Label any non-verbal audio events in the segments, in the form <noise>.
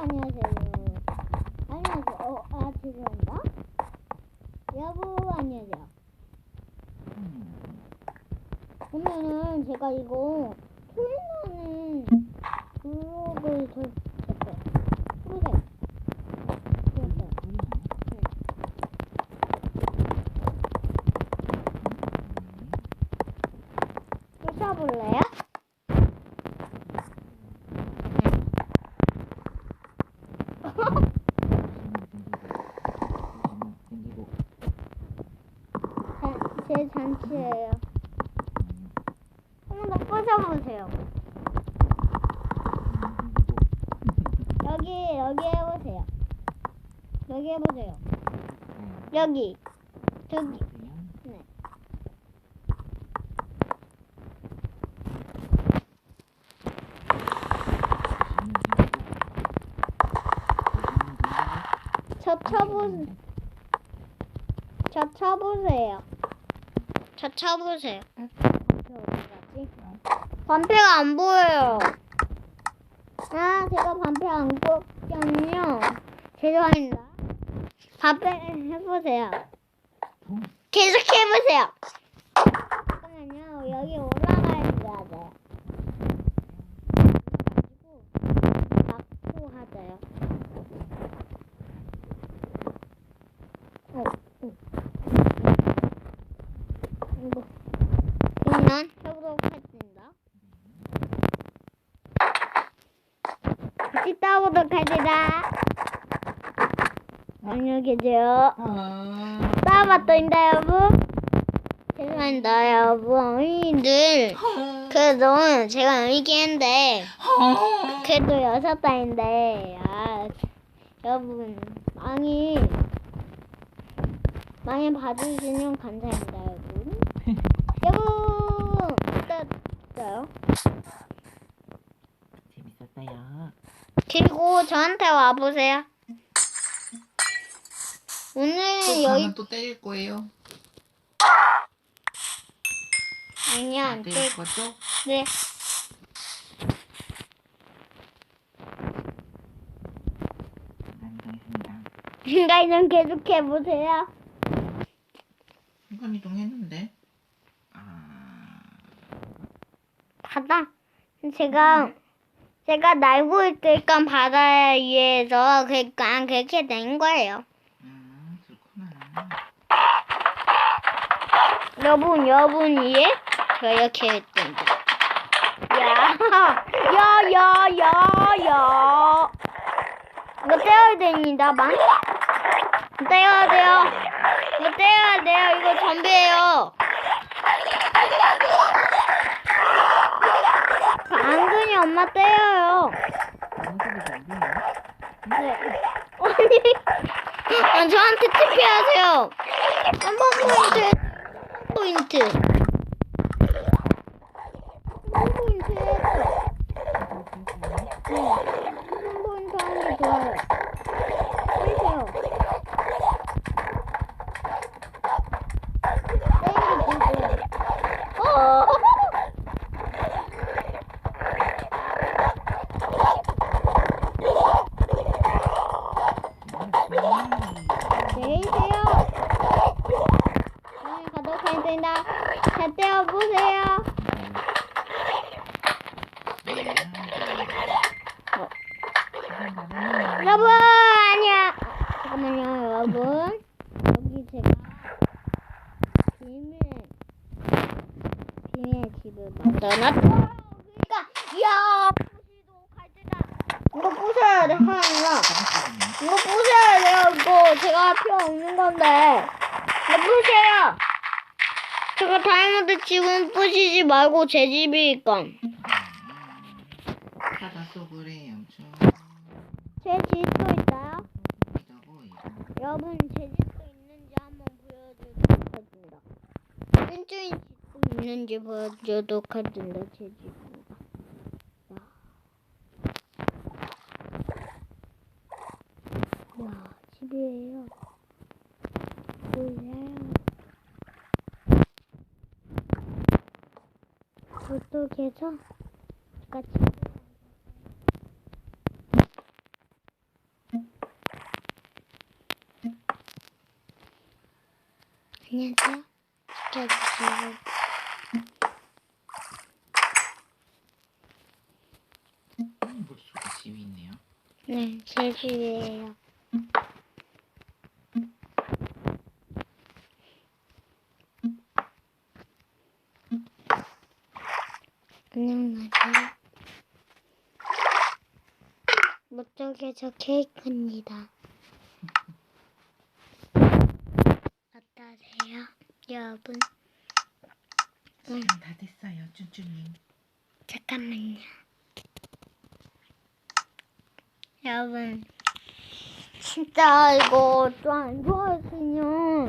안녕하세요. 안녕하세요. 어, 아, 죄송합니다. 여보, 안녕하세요. 그러면은 제가 이거 소리 나는 블록을 저, 줬어요. 보세요. 보세요. 쫓아볼래요? 생기고 잔- 제 잔치예요. 한번 더 꽂아보세요. 여기, 여기 해보세요. 여기 해보세요. 여기. 저기. 네. 저 쳐보, 저 쳐보세요. 저 쳐보세요. 반패가 안 보여요. 아, 제가 반패 안 꽂군요. 죄송합니다. 반패 해보세요. 계속 해보세요. 여기 올라가야 돼요. 가지고 막고 하자요. 어, 어. 이거. 그러면 해보도록 하겠습니다. 같이 하겠습니다. 안녕히 계세요. 아, 싸워봤더니다 여러분. 죄송합니다 여러분들. 그래도 제가 이기는데 그래도 여섯 달인데 아 여러분 많이 많이 봐주시면 감사합니다 여러분. <laughs> 여러분 어떠셨어요? 재밌었어요. 그리고 저한테 와보세요. 오늘 또 여기 또 때릴 거예요. 아니야 안안 돼. 때릴 거죠? 네. 안. 인간 좀 계속해 보세요. 순간 이동했는데. 아, 바다. 제가 제가 날고 있으니까 바다에서 그러니까 그렇게 된 거예요. 음, 그렇구나. 여러분, 여러분 이해? 제가 이렇게 했던데. 야, <laughs> 야, 야, 야, 야. 이거 떼어야 됩니다 만. 떼어야 돼요. 이거 떼어야 돼요. 이거 전비예요. 안근이 엄마 되네. 네. 아니, 아, 저한테 TP하세요. 한 번 포인트, 포인트. 한 포인트 해서. 네. 한 포인트 하는 게 좋아요. 땡기 주세요. 어! 안녕히 계세요. 네, 가도록 하겠습니다. 잘 떼어보세요. 여러분, 아니야. 잠깐만요, 여러분. 여기 제가 비밀, 비밀 집을 만들어놨 그러니까, 이야, 부시도 갈대다. 이거 부셔야 돼, 하나가. 이거 부셔야 돼요, 제가 필요 없는 건데. 부셔요. 제가 다이아몬드 집은 부시지 말고 제 집이니까. 바닷속 그래 엄청 제 집도 있어요? 있다고 이거. 여러분 제 집도 있는지 한번 보여주도록 하겠습니다. 찐쭈인 집도 있는지 보여주도록 하겠습니다. 제 집 뚝뚝해서 같이 안녕하세요 지켜주세요 벌써 집이 있네요 네, 제 집이에요 안녕하세요. 목적에 저 케이크입니다. 어떠세요, 여러분? 응. 지금 다 됐어요, 쭈쭈님. 잠깐만요. 여러분, 진짜 이거 좀 안 좋아하시면,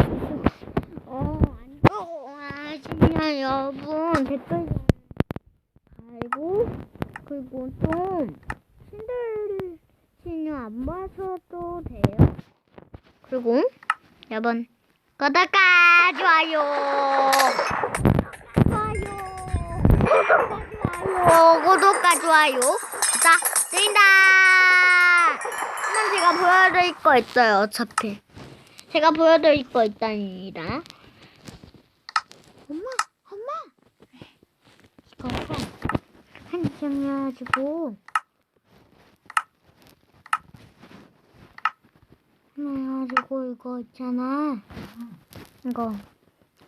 어, 안 좋아하시면 여러분 댓글 좀 달고, 그리고 좀 힘들시면 안 봐셔도 돼요. 그리고 여러분, 구독과 좋아요. 좋아요. 좋아요. 구독과 좋아요. 부탁드린다. 한번 제가 보여드릴 거 있어요, 어차피. 제가 보여드릴 거 있답니다. 엄마. 이거 한점 해가지고. 해가지고 이거 있잖아. 이거.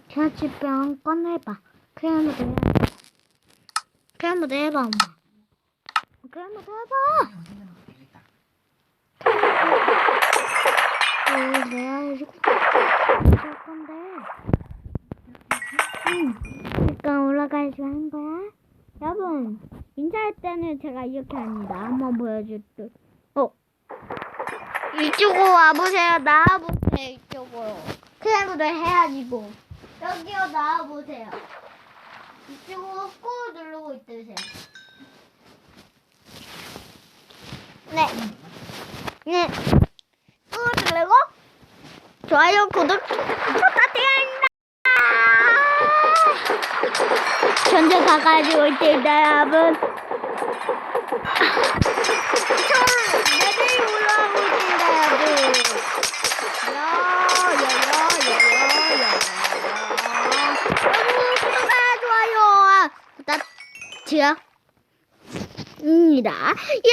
겨치병 꺼내봐. 크레모드 해봐. 크레모드 해봐, 엄마. 크레모드 해봐. 이거 내가 할 건데. 응. 잠깐 올라가야지 하는 거야. 여러분, 인사할 때는 제가 이렇게 합니다. 한번 보여줄 듯. 어. 이쪽으로 와보세요. 나와보세요. 이쪽으로. 크레모드 해야지고. 여기요, 나와보세요. 이쪽으로 꾹 누르고 있으세요. 네. 네. 꾹 누르고 좋아요, 구독 부탁드립니다. 현재 가가지고 있습니다, 여러분. 저 레벨이 올라가고 있습니다, 여러분. 구독과 좋아요 부탁드립니다. 예!